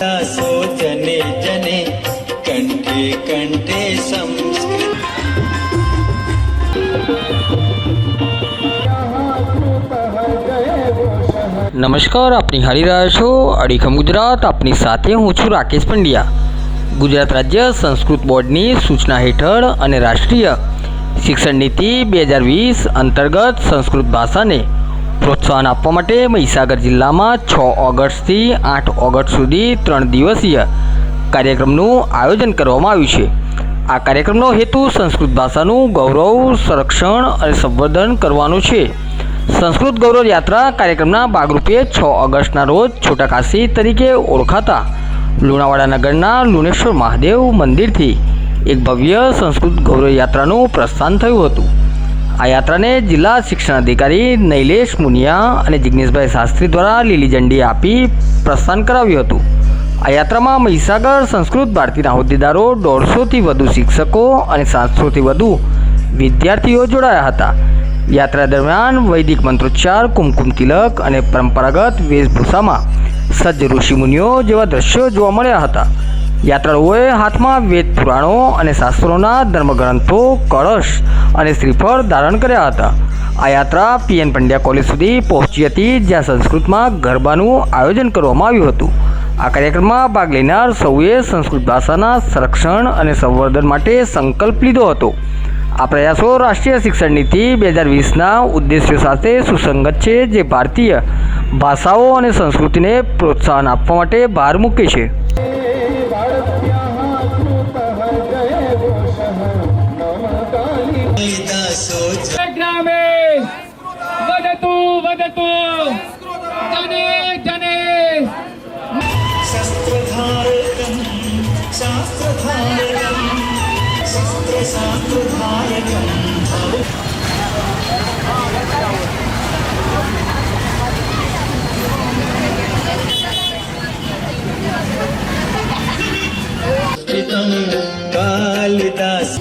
દાસો જને કંઠે કંઠે સંસ્કૃત નમસ્કાર આપની હારી રહ્યા છો અડીખમ ગુજરાત આપની સાથે હું છું રાકેશ પંડ્યા ગુજરાત રાજ્ય સંસ્કૃત બોર્ડની સૂચના હેઠળ અને રાષ્ટ્રીય શિક્ષણ નીતિ બે હજાર વીસ અંતર્ગત સંસ્કૃત ભાષાને પ્રોત્સાહન આપવા માટે મહીસાગર જિલ્લામાં છ ઓગસ્ટથી આઠ ઓગસ્ટ સુધી ત્રણ દિવસીય કાર્યક્રમનું આયોજન કરવામાં આવ્યું છે. આ કાર્યક્રમનો હેતુ સંસ્કૃત ભાષાનું ગૌરવ, સંરક્ષણ અને સંવર્ધન કરવાનો છે. સંસ્કૃત ગૌરવ યાત્રા કાર્યક્રમના ભાગરૂપે છ ઓગસ્ટના રોજ છોટાકાશી તરીકે ઓળખાતા લુણાવાડા નગરના લુણેશ્વર મહાદેવ મંદિરથી એક ભવ્ય સંસ્કૃત ગૌરવ યાત્રાનું પ્રસ્થાન થયું હતું. આ યાત્રાને જિલ્લા શિક્ષણ અધિકારી નૈલેશ મુનિયા અને જિગ્નેશભાઈ શાસ્ત્રી દ્વારા લીલી ઝંડી આપી પ્રસ્થાન કરાવ્યું હતું. આ યાત્રામાં મહીસાગર સંસ્કૃત ભારતીના હોદ્દેદારો દોઢસોથી વધુ શિક્ષકો અને સાતસોથી વધુ વિદ્યાર્થીઓ જોડાયા હતા. યાત્રા દરમિયાન વૈદિક મંત્રોચ્ચાર, કુમકુમ તિલક અને પરંપરાગત વેશભૂષામાં સજ્જ ઋષિમુનિઓ જેવા દ્રશ્યો જોવા મળ્યા હતા. યાત્રાળુઓએ હાથમાં વેદ પુરાણો અને શાસ્ત્રોના ધર્મગ્રંથો, કળશ અને શ્રીફળ ધારણ કર્યા હતા. આ યાત્રા પીએન પંડ્યા કોલેજ સુધી પહોંચી હતી, જ્યાં સંસ્કૃતમાં ગરબાનું આયોજન કરવામાં આવ્યું હતું. આ કાર્યક્રમમાં ભાગ લેનાર સૌએ સંસ્કૃત ભાષાના સંરક્ષણ અને સંવર્ધન માટે સંકલ્પ લીધો હતો. આ પ્રયાસો રાષ્ટ્રીય શિક્ષણ નીતિ બે હજાર વીસના ઉદ્દેશ્યો સાથે સુસંગત છે, જે ભારતીય ભાષાઓ અને સંસ્કૃતિને પ્રોત્સાહન આપવા માટે ભાર મૂકે છે. మద్దతు జనే జనే శస్త్రధారకం శాస్త్రధారకం శస్త్ర శాస్త్రధారకం కాళిదాస్